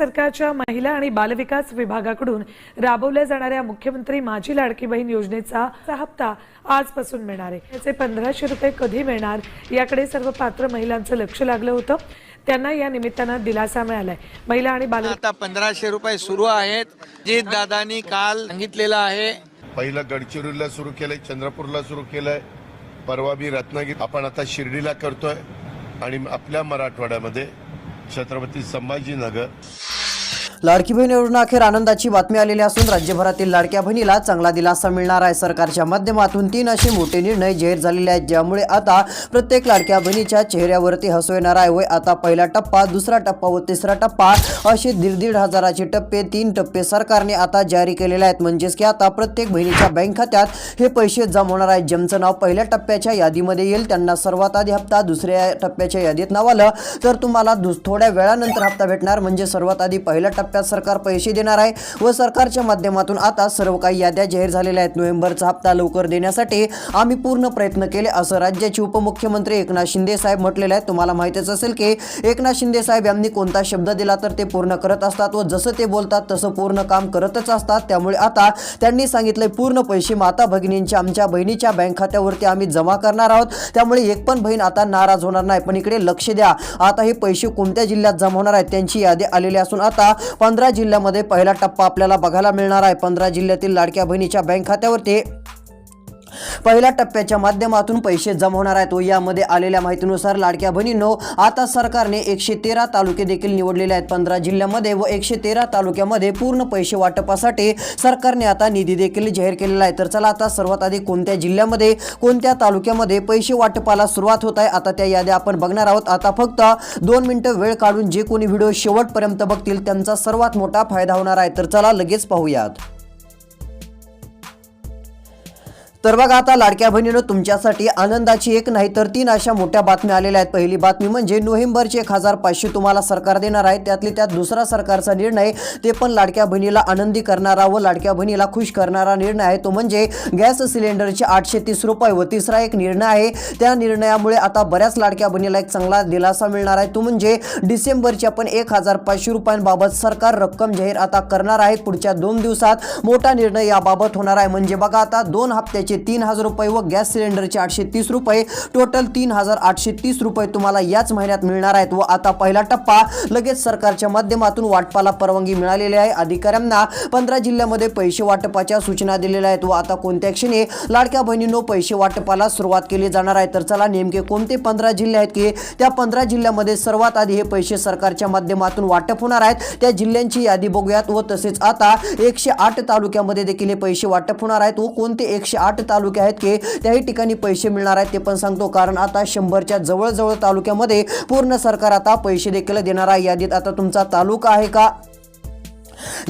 सरकारच्या महिला आणि बालविकास विभागाकडून राबवल्या जाणाऱ्या मुख्यमंत्री माझी लाडकी बहीण योजनेचा हप्ता आजपासून मिळणार आहे. याचे पंधराशे रुपये कधी मिळणार याकडे सर्व पात्र महिलांचं लक्ष लागलं होतं. त्यांना या निमित्तानं दिलासा मिळालाय. महिला आणि बाल आता पंधराशे रुपये सुरू आहेत. जित दादानी काल सांगितलेलं आहे. पहिलं गडचिरोलीला सुरू केलंय चंद्रपूरला सुरू केलंय. परवा बी रत्नागिरी आपण आता शिर्डीला करतोय आणि आपल्या मराठवाड्यामध्ये छत्रपती संभाजीनगर. लाडकी बहीण योजना अखेर आनंदाची बातमी आलेली असून राज्यभरातील लाडक्या बहिणीला चांगला दिलासा मिळणार आहे. सरकारच्या माध्यमातून तीन असे मोठे निर्णय जाहीर झालेले आहेत ज्यामुळे आता प्रत्येक लाडक्या बहिणीच्या चेहऱ्यावरती हसू येणार आहे. व आता पहिला टप्पा दुसरा टप्पा व तिसरा टप्पा असे दीड दीड हजाराचे टप्पे तीन टप्पे सरकारने आता जारी केलेले आहेत. म्हणजेच की आता प्रत्येक बहिणीच्या बँक खात्यात हे पैसे जमा होणार आहेत. ज्यांचं नाव पहिल्या टप्प्याच्या यादीमध्ये येईल त्यांना सर्वात आधी हप्ता दुसऱ्या टप्प्याच्या यादीत नाव आलं तर तुम्हाला दुस थोड्या वेळानंतर हप्ता भेटणार. म्हणजे सर्वात आधी पहिल्या टप्प्यात सरकार पैसे देणार आहे व सरकारच्या माध्यमातून आता सर्व काही याद्या जाहीर झालेल्या आहेत. नोव्हेंबरचा हप्ता लवकर देण्यासाठी आम्ही पूर्ण प्रयत्न केले असं राज्याचे उपमुख्यमंत्री एकनाथ शिंदे साहेब म्हटलेले आहे तुम्हाला माहितीच असेल की एकनाथ शिंदे साहेब यांनी कोणता शब्द दिला तर ते पूर्ण करत असतात व जसं ते बोलतात तसं पूर्ण काम करतच असतात. त्यामुळे आता त्यांनी सांगितले पूर्ण पैसे माता भगिनींच्या आमच्या बहिणीच्या बँक खात्यावरती आम्ही जमा करणार आहोत. त्यामुळे एक पण बहीण आता नाराज होणार नाही. पण इकडे लक्ष द्या. आता हे पैसे कोणत्या जिल्ह्यात जमा होणार आहेत त्यांची यादी आलेली असून आता पंधरा जिल्ह्यामध्ये पहिला टप्पा आपल्याला बघायला मिळणार आहे. पंधरा जिल्ह्यातील लाडक्या बहिणीच्या बँक खात्यावरती पहिल्या टप्प्याच्या माध्यमातून पैसे जमा होणार आहेत. व यामध्ये आलेल्या माहितीनुसार लाडक्या बहिणींनो आता सरकारने एकशे तेरा तालुके देखील निवडलेले आहेत. पंधरा जिल्ह्यामध्ये व एकशे तेरा तालुक्यामध्ये पूर्ण पैसे वाटपासाठी सरकारने आता निधी देखील जाहीर केलेला आहे. तर चला आता सर्वात आधी कोणत्या जिल्ह्यामध्ये कोणत्या तालुक्यामध्ये पैसे वाटपाला सुरुवात होत आहे आता त्या याद्या आपण बघणार आहोत. आता फक्त दोन मिनिटं वेळ काढून जे कोणी व्हिडिओ शेवटपर्यंत बघतील त्यांचा सर्वात मोठा फायदा होणार आहे. तर चला लगेच पाहूयात. तर बघा आता लाडक्या बहिणीनं तुमच्यासाठी आनंदाची एक नाही तर तीन अशा मोठ्या बातम्या आलेल्या आहेत. पहिली बातमी म्हणजे नोव्हेंबरचे एक हजार पाचशे तुम्हाला सरकार देणार आहे. त्यातली त्यात दुसरा सरकारचा निर्णय ते पण लाडक्या बहिणीला आनंदी करणारा व लाडक्या बहिणीला खुश करणारा निर्णय आहे. तो म्हणजे गॅस सिलेंडरचे आठशे तीस रुपये व तिसरा एक निर्णय आहे. त्या निर्णयामुळे आता बऱ्याच लाडक्या बहिणीला एक चांगला दिलासा मिळणार आहे. तो म्हणजे डिसेंबरच्या पण एक हजार पाचशे रुपयांबाबत सरकार रक्कम जाहीर आता करणार आहे. पुढच्या दोन दिवसात मोठा निर्णय याबाबत होणार आहे. म्हणजे बघा आता दोन हप्त्याचे तीन हजार रुपये व गॅस सिलेंडरचे आठशे तीस रुपये. टोटल तीन हजार आठशे तीस रुपये तुम्हाला याच महिन्यात मिळणार आहेत व आता पहिला टप्पा लगेच सरकारच्या माध्यमातून वाटपाला परवानगी मिळालेली आहे. अधिकाऱ्यांना पंधरा जिल्ह्यामध्ये पैसे वाटपाच्या सूचना दिलेल्या आहेत व आता कोणत्या क्षणी लाडक्या बहिणींनो पैसे वाटपाला सुरुवात केली जाणार आहे? तर चला नेमके कोणते पंधरा जिल्हे आहेत की त्या पंधरा जिल्ह्यामध्ये सर्वात आधी हे पैसे सरकारच्या माध्यमातून वाटप होणार आहेत? त्या जिल्ह्यांची यादी बघूयात व तसेच आता एकशे आठ तालुक्यामध्ये देखील हे पैसे वाटप होणार आहेत व कोणते एकशे आठ तालुके आहेत की त्याही ठिकाणी पैसे मिळणार आहेत ते पण सांगतो. कारण आता शंभरच्या जवळजवळ तालुक्यामध्ये पूर्ण सरकार आता पैसे देखील देणार आहे. यादीत आता तुमचा तालुका आहे का?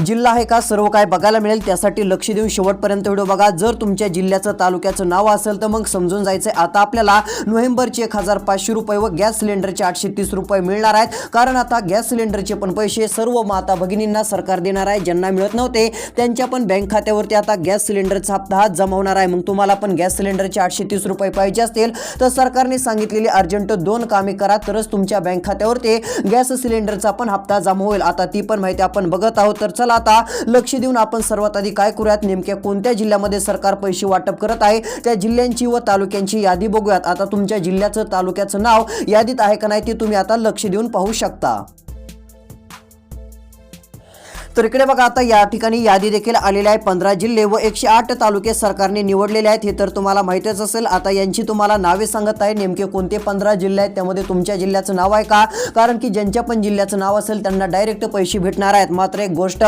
जिल्हा आहे का? सर्व काय बघायला मिळेल. त्यासाठी लक्ष देऊन शेवटपर्यंत व्हिडिओ बघा. जर तुमच्या जिल्ह्याचं तालुक्याचं नाव असेल तर मग समजून जायचं आता आपल्याला नोव्हेंबरचे एक हजार पाचशे रुपये व गॅस सिलेंडरचे आठशे तीस रुपये मिळणार आहेत. कारण आता गॅस सिलेंडरचे पण पैसे सर्व माता भगिनींना सरकार देणार आहे. ज्यांना मिळत नव्हते त्यांच्या पण बँक खात्यावरती आता गॅस सिलेंडरचा हप्ता हा जमा आहे. मग तुम्हाला पण गॅस सिलेंडरचे आठशे तीस रुपये पाहिजे असतील. तर सरकारने सांगितलेली अर्जंट दोन कामे करा. तरच तुमच्या बँक खात्यावरती गॅस सिलेंडरचा पण हप्ता जमा होईल. आता ती पण माहिती आपण बघत आहोत. तर चला आता लक्ष देऊन आपण सर्वात आधी काय करूयात? नेमक्या कोणत्या जिल्ह्यामध्ये सरकार पैसे वाटप करत आहे? त्या जिल्ह्यांची व तालुक्यांची यादी बघूयात. आता तुमच्या जिल्ह्याचं तालुक्याचं नाव यादीत आहे का नाही ते तुम्ही आता लक्ष देऊन पाहू शकता. तर इकडे बघा आता या ठिकाणी यादी देखील आलेली आहे. पंधरा जिल्हे व एकशे आठ तालुके सरकारने निवडलेले आहेत. हे तर तुम्हाला माहितीच असेल. आता यांची तुम्हाला नावे सांगत आहे. नेमके कोणते पंधरा जिल्हे आहेत? त्यामध्ये तुमच्या जिल्ह्याचं नाव आहे का? कारण की ज्यांच्या पण जिल्ह्याचं नाव असेल त्यांना डायरेक्ट पैसे भेटणार आहेत. मात्र एक गोष्ट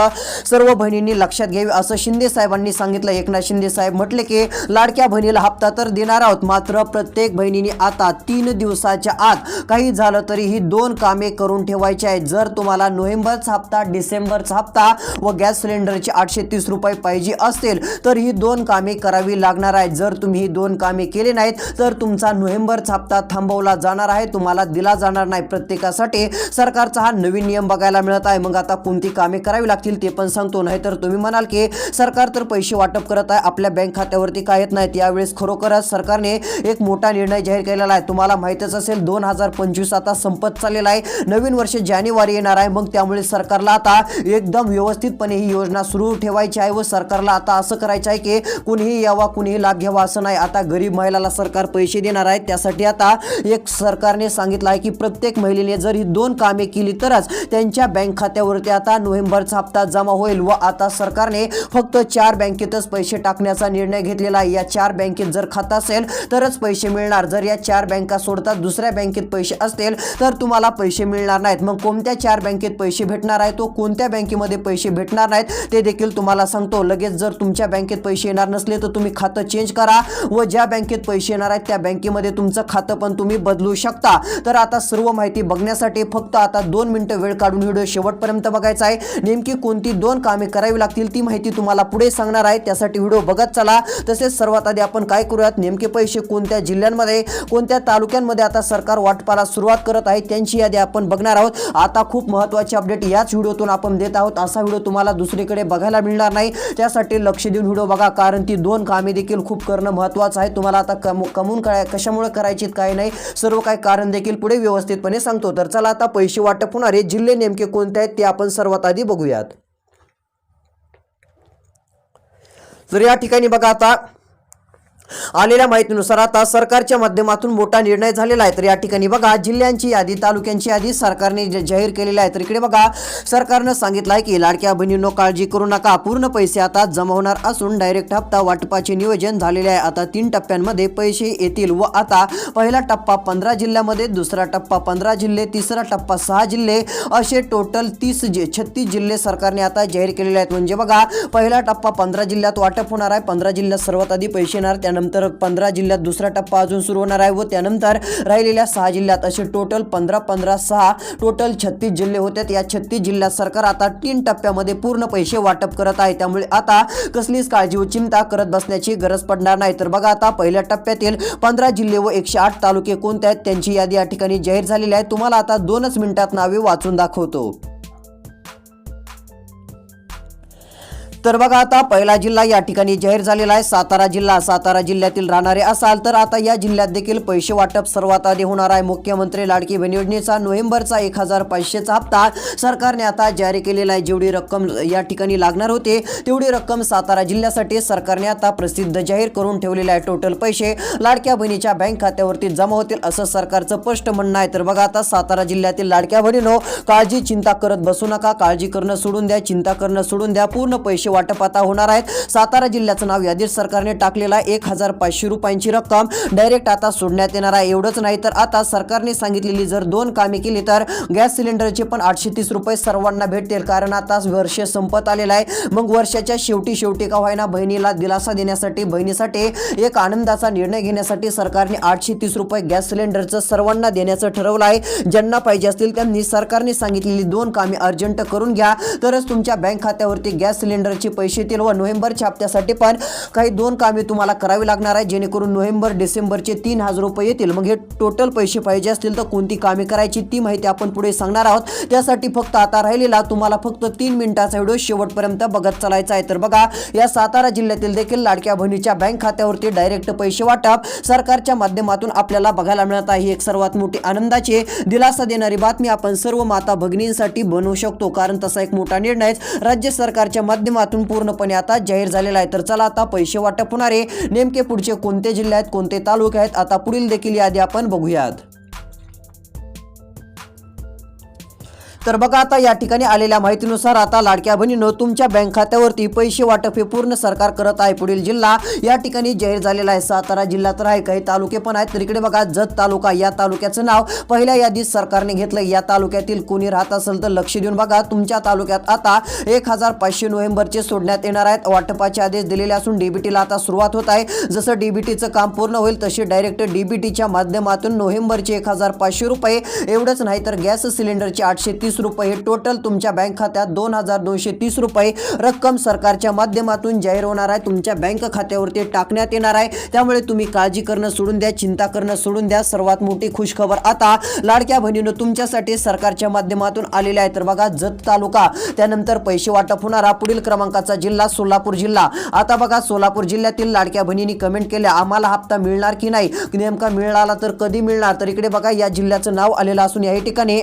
सर्व बहिणींनी लक्षात घ्यावी. असं शिंदे साहेबांनी सांगितलं. एकनाथ शिंदे साहेब म्हटले की लाडक्या बहिणीला हप्ता तर देणार आहोत. मात्र प्रत्येक बहिणीने आता तीन दिवसाच्या आत काही झालं तरी ही दोन कामे करून ठेवायची आहेत. जर तुम्हाला नोव्हेंबरचा हप्ता डिसेंबरचा हप्ता हप्ता व गॅस सिलेंडरचे आठशे तीस रुपये पाहिजे असतील तर ही दोन कामे करावी लागणार आहेत. जर तुम्ही ही दोन कामे केली नाहीत तर तुमचा नोव्हेंबरचा हप्ता थांबवला जाणार आहे. तुम्हाला दिला जाणार नाही. प्रत्येकासाठी सरकारचा हा नवीन नियम बघायला मिळत आहे. मग आता कोणती कामे करावी लागतील ते पण सांगतो. नाही तर तुम्ही म्हणाल की सरकार तर पैसे वाटप करत आहे. आपल्या बँक खात्यावरती काय येत नाहीत यावेळेस खरोखरच सरकारने एक मोठा निर्णय जाहीर केलेला आहे. तुम्हाला माहितच असेल दोन हजार पंचवीस आता संपत चाललेला आहे. नवीन वर्ष जानेवारी येणार आहे. मग त्यामुळे सरकारला आता एकदम व्यवस्थितपणे ही योजना सुरू ठेवायची आहे व सरकारला आता असं करायचं आहे की कुणीही यावा कुणीही लाभ घ्यावा असं नाही. आता गरीब महिलाला सरकार पैसे देणार आहे. त्यासाठी आता एक सरकारने सांगितलं आहे की प्रत्येक महिलेने जर ही दोन कामे केली तरच त्यांच्या बँक खात्यावरती आता नोव्हेंबरचा हप्ता जमा होईल व आता सरकारने फक्त चार बँकेतच पैसे टाकण्याचा निर्णय घेतलेला आहे. या चार बँकेत जर खातं असेल तरच पैसे मिळणार. जर या चार बँका सोडतात दुसऱ्या बँकेत पैसे असतील तर तुम्हाला पैसे मिळणार नाहीत. मग कोणत्या चार बँकेत पैसे भेटणार आहे? तो कोणत्या बँकेमध्ये पैसे भेटणार नाहीत ते देखील तुम्हाला सांगतो. लगेच जर तुमच्या बँकेत पैसे येणार नसले तर तुम्ही खातं चेंज करा व ज्या बँकेत पैसे येणार आहेत त्या बँकेमध्ये तुमचं खातं पण तुम्ही बदलू शकता. तर आता सर्व माहिती बघण्यासाठी फक्त आता दोन मिनिटं वेळ काढून व्हिडिओ शेवटपर्यंत बघायचा आहे. नेमकी कोणती दोन कामे करावी लागतील ती माहिती तुम्हाला पुढे सांगणार आहे. त्यासाठी व्हिडिओ बघत चला. तसेच सर्वात आधी आपण काय करूयात नेमके पैसे कोणत्या जिल्ह्यांमध्ये कोणत्या तालुक्यांमध्ये आता सरकार वाटपाला सुरुवात करत आहे त्यांची यादी आपण बघणार आहोत. आता खूप महत्त्वाची अपडेट याच व्हिडिओतून आपण देत आहोत. असा व्हिडिओ तुम्हाला दुसरीकडे बघायला मिळणार नाही. त्यासाठी लक्ष देऊन व्हिडिओ बघा कारण ती दोन कामे देखील खूप करणं महत्त्वाचं आहे. तुम्हाला आता कम कमवून काय कशामुळे करायची काय नाही सर्व काही कारण देखील पुढे व्यवस्थितपणे सांगतो. तर चला आता पैसे वाटप होणारे जिल्हे नेमके कोणते आहेत ते आपण सर्वात आधी बघूयात. तर या ठिकाणी बघा आता आलेल्या माहितीनुसार आता सरकारच्या माध्यमातून मोठा निर्णय झालेला आहे. तर या ठिकाणी बघा जिल्ह्यांची यादी तालुक्यांची यादी सरकारने जाहीर केलेली आहे. तर इकडे बघा सरकारनं सांगितलं आहे की लाडक्या बहिणींनो काळजी करू नका. पूर्ण पैसे आता जमा होणार असून डायरेक्ट हप्ता वाटपाचे नियोजन झालेले आहे. आता तीन टप्प्यांमध्ये पैसे येतील व आता पहिला टप्पा पंधरा जिल्ह्यामध्ये दुसरा टप्पा पंधरा जिल्हे तिसरा टप्पा सहा जिल्हे असे टोटल तीस जे छत्तीस जिल्हे सरकारने आता जाहीर केलेले आहेत. म्हणजे बघा पहिला टप्पा पंधरा जिल्ह्यात वाटप होणार आहे. पंधरा जिल्ह्यात सर्वात आधी पैसे येणार त्यानंतर पंधरा जिल्ह्यात दुसरा टप्पा अजून सुरू होणार आहे व त्यानंतर राहिलेल्या सहा जिल्ह्यात असे टोटल पंधरा पंधरा सहा टोटल छत्तीस जिल्हे होते. या छत्तीस जिल्ह्यात सरकार आता तीन टप्प्यामध्ये पूर्ण पैसे वाटप करत आहे. त्यामुळे आता कसलीच काळजी व चिंता करत बसण्याची गरज पडणार नाही. तर बघा आता पहिल्या टप्प्यातील पंधरा जिल्हे व एकशे आठ तालुके कोणते आहेत? त्यांची यादी या ठिकाणी जाहीर झालेली आहे. तुम्हाला आता दोनच मिनिटात नावे वाचून दाखवतो. तर बघा आता पहिला जिल्हा या ठिकाणी जाहीर झालेला आहे. सातारा जिल्हा सातारा जिल्ह्यातील राहणारे असाल तर आता या जिल्ह्यात देखील पैसे वाटप सर्वात आधी होणार आहे. मुख्यमंत्री लाडकी बहीण योजनेचा नोव्हेंबरचा एक हजार पाचशेचा हप्ता सरकारने आता जारी केलेला आहे. जेवढी रक्कम या ठिकाणी लागणार होते तेवढी रक्कम सातारा जिल्ह्यासाठी सरकारने आता प्रसिद्ध जाहीर करून ठेवलेले आहे. टोटल पैसे लाडक्या बहिणीच्या बँक खात्यावरती जमा होतील असं सरकारचं स्पष्ट म्हणणं आहे. तर बघा आता सातारा जिल्ह्यातील लाडक्या बहिणीनो काळजी चिंता करत बसू नका. काळजी करणं सोडून द्या चिंता करणं सोडून द्या. पूर्ण पैसे वाटप आता होणार आहेत. सातारा जिल्ह्याचं नाव यादीत सरकारने टाकलेला आहे. एक हजार पाचशे रुपयांची रक्कम डायरेक्ट आता सोडण्यात येणार आहे. एवढंच नाही तर आता सरकारने सांगितलेली जर दोन कामे केली तर गॅस सिलेंडरचे पण आठशे तीस रुपये सर्वांना भेटतील. कारण आता वर्ष संपत आलेलं आहे. मग वर्षाच्या शेवटी शेवटी का व्हायना बहिणीला दिलासा देण्यासाठी बहिणीसाठी एक आनंदाचा निर्णय घेण्यासाठी सरकारने आठशे तीस रुपये गॅस सिलेंडरचं सर्वांना देण्याचं ठरवलं आहे. ज्यांना पाहिजे असतील त्यांनी सरकारने सांगितलेली दोन कामे अर्जंट करून घ्या. तरच तुमच्या बँक खात्यावरती गॅस सिलेंडर डिसेंबरचे पैसे येतील व नोव्हेंबरच्या हप्त्यासाठी पण काही दोन कामे तुम्हाला करावी लागणार आहे. जेणेकरून नोव्हेंबर डिसेंबरचे तीन हजार रुपये येतील. मग हे टोटल पैसे पाहिजे असतील तर कोणती कामे करायची ती माहिती आपण पुढे सांगणार आहोत. त्यासाठी फक्त आता राहिलेला तुम्हाला फक्त तीन मिनिटाचा व्हिडिओ शेवटपर्यंत बघत चालायचा आहे. तर बघा या सातारा जिल्ह्यातील देखील लाडक्या बहिणीच्या बँक खात्यावरती डायरेक्ट पैसे वाटप सरकारच्या माध्यमातून आपल्याला बघायला मिळत आहे. ही एक सर्वात मोठी आनंदाची दिलासा देणारी बातमी आपण सर्व माता भगिनींसाठी बनवू शकतो. कारण तसा एक मोठा निर्णय राज्य सरकारच्या माध्यमातून पूर्णपणे आता जाहीर झालेला आहे. तर चला आता पैसे वाटप होणारे नेमके पुढचे कोणते जिल्हे आहेत कोणते तालुके आहेत आता पुढील देखील यादी आपण बघूयात. तर बघा आता या ठिकाणी आलेल्या माहितीनुसार आता लाडक्या बहिणीनं तुमच्या बँक खात्यावरती पैसे वाटप हे पूर्ण सरकार करत आहे. पुढील जिल्हा या ठिकाणी जाहीर झालेला आहे. सातारा जिल्हा तर आहे. काही तालुके पण आहेत. तर इकडे बघा जत तालुका या तालुक्याचं नाव पहिल्या यादीत सरकारने घेतलं या तालुक्यातील कोणी राहत असेल तर लक्ष देऊन बघा. तुमच्या तालुक्यात आता एक हजार पाचशे नोव्हेंबरचे सोडण्यात येणार आहेत. वाटपाचे आदेश दिलेले असून डीबीटीला आता सुरुवात होत आहे. जसं डीबीटीचं काम पूर्ण होईल तसे डायरेक्ट डीबीटीच्या माध्यमातून नोव्हेंबरचे एक हजार पाचशे रुपये. एवढंच नाही तर गॅस सिलेंडरचे आठशे तीस रुपये. टोटल तुमच्या बँक खात्यात दोन हजार दोनशे तीस रुपये. रक्कम सरकारच्या माध्यमातून जाहीर होणार आहे. तुमच्या बँक खात्यावरती टाकण्यात येणार आहे. त्यामुळे तुम्ही काळजी करणं सोडून द्या चिंता करणं सोडून द्या. सर्वात मोठी खुशखबर आता लाडक्या बहिणीनं तुमच्यासाठी सरकारच्या माध्यमातून आलेल्या आहे. तर बघा जत तालुका त्यानंतर पैसे वाटप होणारा. पुढील क्रमांकाचा जिल्हा सोलापूर जिल्हा. आता बघा सोलापूर जिल्ह्यातील लाडक्या बहिणींनी कमेंट केल्या. आम्हाला हप्ता मिळणार की नाही? नेमका मिळाला तर कधी मिळणार? तर इकडे बघा या जिल्ह्याचं नाव आलेलं असून या ठिकाणी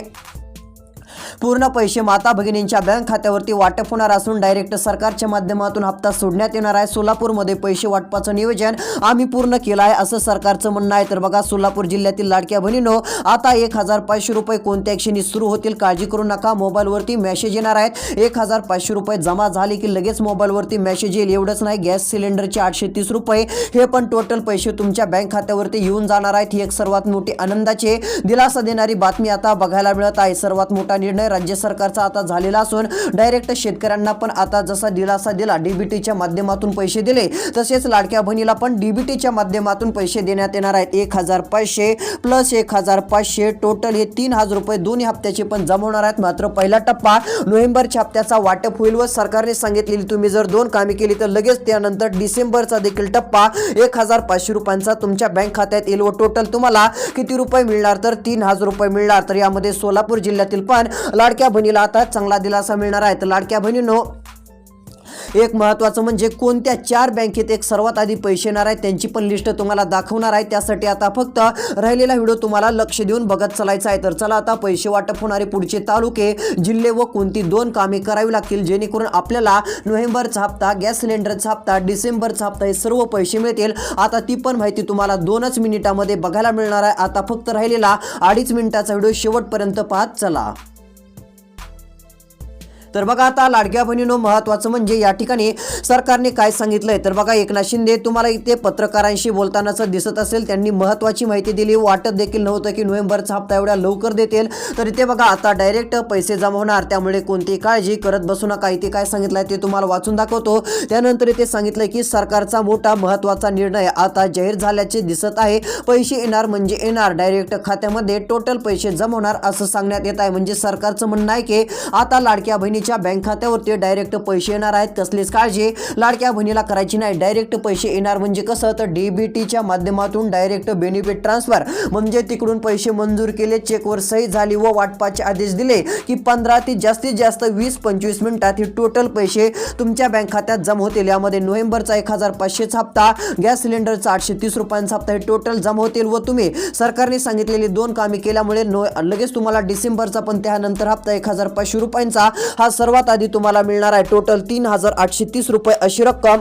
पूर्ण पैसे माता भगिनींच्या बँक खात्यावरती वाटप होणार असून डायरेक्ट सरकारच्या माध्यमातून हप्ता सोडण्यात येणार आहे. सोलापूरमध्ये पैसे वाटपाचं नियोजन आम्ही पूर्ण केलं आहे असं सरकारचं म्हणणं आहे. तर बघा सोलापूर जिल्ह्यातील लाडक्या बहिणीनो आता एक हजार पाचशे रुपये कोणत्या क्षणी सुरू होतील काळजी करू नका. मोबाईलवरती मेसेज येणार आहेत. एक हजार पाचशे रुपये जमा झाले की लगेच मोबाईलवरती मेसेज येईल. एवढंच नाही गॅस सिलेंडरचे आठशे तीस रुपये हे पण टोटल पैसे तुमच्या बँक खात्यावरती येऊन जाणार आहेत. ही एक सर्वात मोठी आनंदाची दिलासा देणारी बातमी आता बघायला मिळत आहे. सर्वात मोठा निर्णय राज्य सरकारचा आता झालेला असून डायरेक्ट शेतकऱ्यांना पण आता जसा दिलासा दिला डीबीटीच्या माध्यमातून पैसे दिले तसेच लाडक्या बहिणीला पण डीबीटीच्या माध्यमातून पैसे देण्यात येणार आहेत. एक हजार पाचशे प्लस एक हजार पाचशे टोटल हे तीन हजार रुपये दोन्ही हप्त्याचे पण जमा होणार आहेत. मात्र पहिला टप्पा नोव्हेंबरच्या हप्त्याचा वाटप होईल व सरकारने सांगितलेली तुम्ही जर दोन कामे केली तर लगेच त्यानंतर डिसेंबरचा देखील टप्पा एक हजार पाचशे रुपयांचा तुमच्या बँक खात्यात येईल व टोटल तुम्हाला किती रुपये मिळणार तर तीन हजार रुपये मिळणार. तर यामध्ये सोलापूर जिल्ह्यातील पण लाडक्या बहिणीला आता चांगला दिलासा मिळणार आहे. तर लाडक्या बहिणींनो एक महत्त्वाचं म्हणजे कोणत्या चार बँकेत एक सर्वात आधी पैसे येणार आहेत त्यांची पण लिस्ट तुम्हाला दाखवणार आहे. त्यासाठी आता फक्त राहिलेला व्हिडिओ तुम्हाला लक्ष देऊन बघत चालायचा आहे. तर चला आता पैसे वाटप होणारे पुढचे तालुके जिल्हे व कोणती दोन कामे करावी लागतील जेणेकरून आपल्याला नोव्हेंबरचा हप्ता गॅस सिलेंडरचा हप्ता डिसेंबरचा हप्ता हे सर्व पैसे मिळतील. आता ती पण माहिती तुम्हाला दोनच मिनिटामध्ये बघायला मिळणार आहे. आता फक्त राहिलेला अडीच मिनिटाचा व्हिडिओ शेवटपर्यंत पाहत चला. तर बघा आता लाडक्या बहिणीनो महत्वाचं म्हणजे या ठिकाणी सरकारने काय सांगितलंय? तर बघा एकनाथ शिंदे तुम्हाला इथे पत्रकारांशी बोलतानाच दिसत असेल. त्यांनी महत्वाची माहिती दिली. वाटत देखील नव्हतं की नोव्हेंबरचा हप्ता एवढ्या लवकर देतील. तर इथे बघा आता डायरेक्ट पैसे जमा होणार. त्यामुळे कोणती काळजी करत बसू नका. इथे काय सांगितलंय ते तुम्हाला वाचून दाखवतो. त्यानंतर इथे सांगितलंय की सरकारचा मोठा महत्त्वाचा निर्णय आता जाहीर झाल्याचे दिसत आहे. पैसे येणार म्हणजे येणार. डायरेक्ट खात्यामध्ये टोटल पैसे जमवणार असं सांगण्यात येत आहे. म्हणजे सरकारचं म्हणणं आहे की आता लाडक्या बहिणी बहिणीच्या बँक खात्यावरती डायरेक्ट पैसे येणार आहेत कसलीच काळजी लाडक्या बहिणीला करायची नाही. डायरेक्ट पैसे येणार म्हणजे कसं? तर डीबीटीच्या माध्यमातून डायरेक्ट बेनिफिट ट्रान्सफर म्हणजे तिकडून पैसे मंजूर केले चेकवर सही झाली व वाटपाचे आदेश दिले की पंधरा ते जास्तीत जास्त वीस पंचवीस मिनिटात हे टोटल पैसे तुमच्या बँक खात्यात जमा होतील. यामध्ये नोव्हेंबरचा एक हजार पाचशेचा हप्ता गॅस सिलेंडरचा आठशे तीस रुपयांचा हप्ता हे टोटल जमा होतील व तुम्ही सरकारने सांगितलेली दोन कामे केल्यामुळे नो लगेच तुम्हाला डिसेंबरचा पण त्यानंतर हप्ता एक हजार पाचशे रुपयांचा. हा सर्वात आधी तुम्हाला मिळणार आहे टोटल तीन हजार आठशे तीस रुपये अशी रक्कम.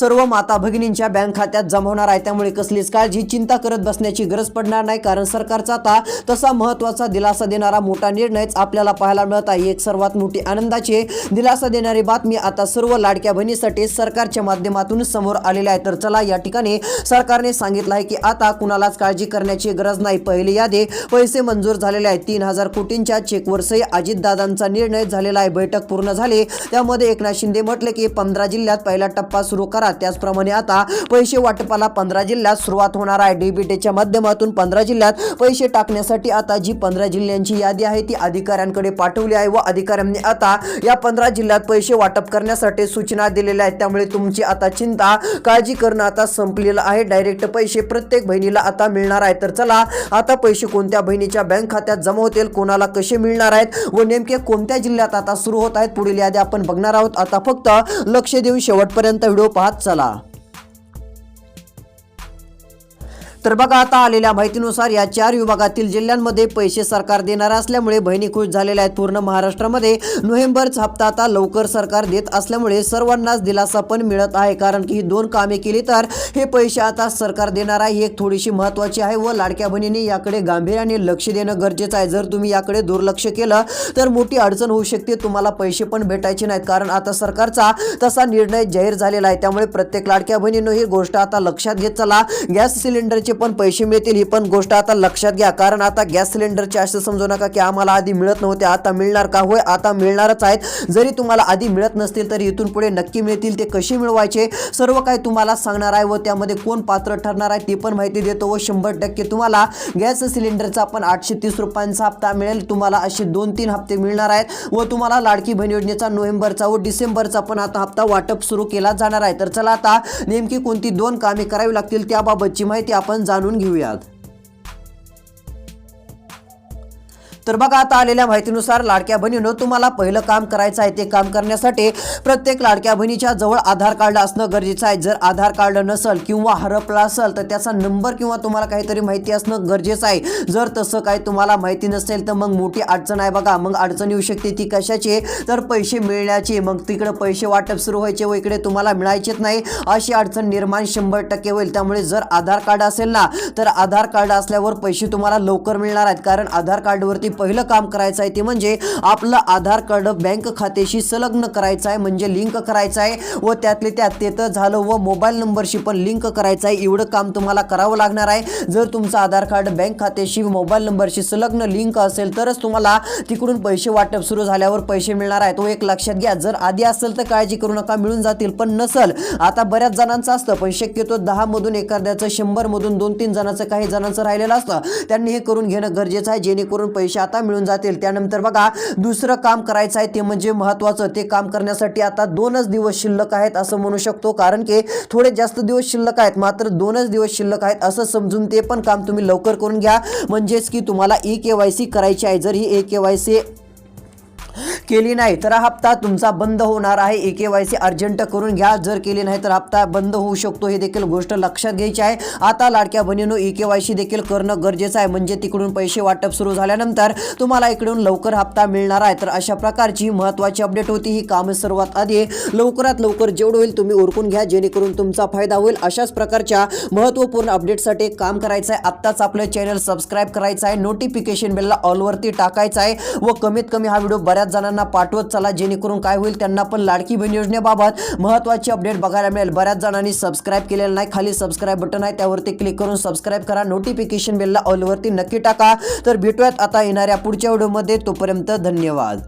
सर्व माता भगिनींच्या बँक खात्यात जमा होणार आहे. त्यामुळे कसलीच काळजी चिंता करत बसण्याची गरज पडणार नाही कारण सरकारचा आता तसा महत्त्वाचा दिलासा देणारा मोठा निर्णयच आपल्याला पाहायला मिळत आहे. एक सर्वात मोठी आनंदाची दिलासा देणारी बातमी आता सर्व लाडक्या बहिणीसाठी सरकारच्या माध्यमातून समोर आलेल्या आहे. तर चला या ठिकाणी सरकारने सांगितलं आहे की आता कुणालाच काळजी करण्याची गरज नाही. पहिली यादी पैसे मंजूर झालेले आहेत. तीन हजार कोटींच्या चेकवर सही अजितदादांचा निर्णय झालेला आहे. बैठक पूर्ण झाली. त्यामध्ये एकनाथ शिंदे म्हटले की पंधरा जिल्ह्यात पहिला टप्पा सुरू करा. त्याचप्रमाणे आता पैसे वाटपाला पंधरा जिल्ह्यात सुरुवात होणार आहे. डीबीटीच्या माध्यमातून पंधरा जिल्ह्यात पैसे टाकण्यासाठी आता जी पंधरा जिल्ह्यांची यादी आहे ती अधिकाऱ्यांकडे पाठवली आहे व अधिकाऱ्यांनी आता या पंधरा जिल्ह्यात पैसे वाटप करण्यासाठी सूचना दिलेल्या आहेत. त्यामुळे तुमची आता चिंता काळजी करणं आता संपलेलं आहे. डायरेक्ट पैसे प्रत्येक बहिणीला आता मिळणार आहे तर चला आता पैसे कोणत्या बहिणीच्या बँक खात्यात जमा होतील कोणाला कसे मिळणार आहेत व नेमके कोणत्या जिल्ह्यात आता सुरू होत आहेत पुढील यादी आपण बघणार आहोत. आता फक्त लक्ष देऊन शेवटपर्यंत व्हिडिओ पाहत चला. तर बघा आता आलेल्या माहितीनुसार या चार विभागातील जिल्ह्यांमध्ये पैसे सरकार देणार असल्यामुळे बहिणी खुश झालेल्या आहेत. पूर्ण महाराष्ट्रामध्ये नोव्हेंबरचा हप्ता आता लवकर सरकार देत असल्यामुळे सर्वांनाच दिलासा पण मिळत आहे. कारण की ही दोन कामे केली तर हे पैसे आता सरकार देणार आहे. ही एक थोडीशी महत्वाची आहे व लाडक्या बहिणीने याकडे गांभीर्याने लक्ष देणं गरजेचं आहे. जर तुम्ही याकडे दुर्लक्ष केलं तर मोठी अडचण होऊ शकते. तुम्हाला पैसे पण भेटायचे नाहीत. कारण आता सरकारचा तसा निर्णय जाहीर झालेला आहे. त्यामुळे प्रत्येक लाडक्या बहिणीनं ही गोष्ट आता लक्षात घेत चला. गॅस सिलेंडरचे सिलेंडरचे पण पैसे मिळतील ही पण गोष्ट आता लक्षात घ्या. कारण आता गॅस सिलेंडरचे असं समजू नका की आम्हाला आधी मिळत नव्हते आता मिळणार का? होय आता मिळणारच आहेत. जरी तुम्हाला आधी मिळत नसतील तरी इथून पुढे नक्की मिळतील ते कसे मिळवायचे? सर्व काही तुम्हाला सांगणार आहे व त्यामध्ये कोण पात्र ठरणार आहे ती पण माहिती देतो व शंभर टक्के तुम्हाला गॅस सिलेंडरचा पण आठशे तीस रुपयांचा हप्ता मिळेल. तुम्हाला असे दोन तीन हप्ते मिळणार आहेत व तुम्हाला लाडकी बहीण योजनेचा नोव्हेंबरचा व डिसेंबरचा पण आता हप्ता वाटप सुरू केला जाणार आहे. तर चला आता नेमकी कोणती दोन कामे करावी लागतील त्याबाबतची माहिती आपण जाणून घेऊयात. तर बघा आता आलेल्या माहितीनुसार लाडक्या बहिणीनं तुम्हाला पहिलं काम करायचं आहे ते काम करण्यासाठी प्रत्येक लाडक्या बहिणीच्या जवळ आधार कार्ड असणं गरजेचं आहे. जर आधार कार्ड नसेल किंवा हरपला असेल तर त्याचा नंबर किंवा तुम्हाला काहीतरी माहिती असणं गरजेचं आहे. जर तसं काही तुम्हाला माहिती नसेल तर मग मोठी अडचण आहे बघा. मग अडचण येऊ शकते ती कशाची? तर पैसे मिळण्याची. मग तिकडे पैसे वाटप सुरू व्हायचे व इकडे तुम्हाला मिळायचेच नाही. अशी अडचण निर्माण शंभर टक्के होईल. त्यामुळे जर आधार कार्ड असेल ना तर आधार कार्ड असल्यावर पैसे तुम्हाला लवकर मिळणार आहेत. कारण आधार कार्डवरती पहिलं काम करायचं आहे ते म्हणजे आपलं आधार कार्ड बँक खात्याशी संलग्न करायचं आहे म्हणजे लिंक करायचं आहे व त्यातले त्यात ते तर झालं व मोबाईल नंबरशी पण लिंक करायचं आहे. एवढं काम तुम्हाला करावं लागणार आहे. जर तुमचं आधार कार्ड बँक खात्याशी मोबाईल नंबरशी संलग्न लिंक असेल तरच तुम्हाला तिकडून पैसे वाटप सुरू झाल्यावर पैसे मिळणार आहेत. तो एक लक्षात घ्या. जर आधी असेल तर काळजी करू नका मिळून जातील पण नसल आता बऱ्याच जणांचं असतं पण शक्यतो दहामधून एखाद्याचं शंभरमधून दोन तीन जणांचं काही जणांचं राहिलेलं असतं. त्यांनी हे करून घेणं गरजेचं आहे जेणेकरून पैसे आता मिळून जातील. त्यानंतर बघा दुसरं काम करायचं आहे ते म्हणजे महत्वाचं ते काम करण्यासाठी आता दोनच दिवस शिल्लक आहेत असं म्हणू शकतो. कारण की थोडे जास्त दिवस शिल्लक आहेत मात्र दोनच दिवस शिल्लक आहेत असं समजून ते पण काम तुम्ही लवकर करून घ्या. म्हणजेच की तुम्हाला ई के वाय सी करायची आहे. जर ही ए के वाय सी केली नाही तर हा हप्ता तुमचा बंद होणार आहे. E K Y C urgent करून घ्या. जर केली नाही तर हप्ता बंद होऊ शकतो. हे देखील गोष्ट लक्षात घ्यायची आहे. आता लाडक्या बहिणीनं ई के वाय सी देखील करणं गरजेचं आहे. म्हणजे तिकडून पैसे वाटप सुरू झाल्यानंतर तुम्हाला इकडून लवकर हप्ता मिळणार आहे. तर अशा प्रकारची महत्त्वाची अपडेट होती. ही कामं सर्वात आधी लवकरात लवकर जेवढं होईल तुम्ही ओरकून घ्या. जेणेकरून तुमचा फायदा होईल. अशाच प्रकारच्या महत्त्वपूर्ण अपडेटसाठी काम करायचं आहे आत्ताच आपलं चॅनल सबस्क्राईब करायचं आहे नोटिफिकेशन बेलला ऑलवरती टाकायचं आहे व कमीत कमी हा व्हिडिओ बऱ्याच जणांना पाठवत चला जेणेकरून काय होईल त्यांना पण लाडकी बहीण योजनेबाबत महत्त्वाची अपडेट बघायला मिळेल. बऱ्याच जणांनी सबस्क्राईब केलेलं नाही खाली सबस्क्राईब बटन आहे त्यावरती क्लिक करून सबस्क्राईब करा. नोटिफिकेशन बेलला ऑलवरती नक्की टाका. तर भेटूयात आता येणाऱ्या पुढच्या व्हिडिओमध्ये तोपर्यंत धन्यवाद.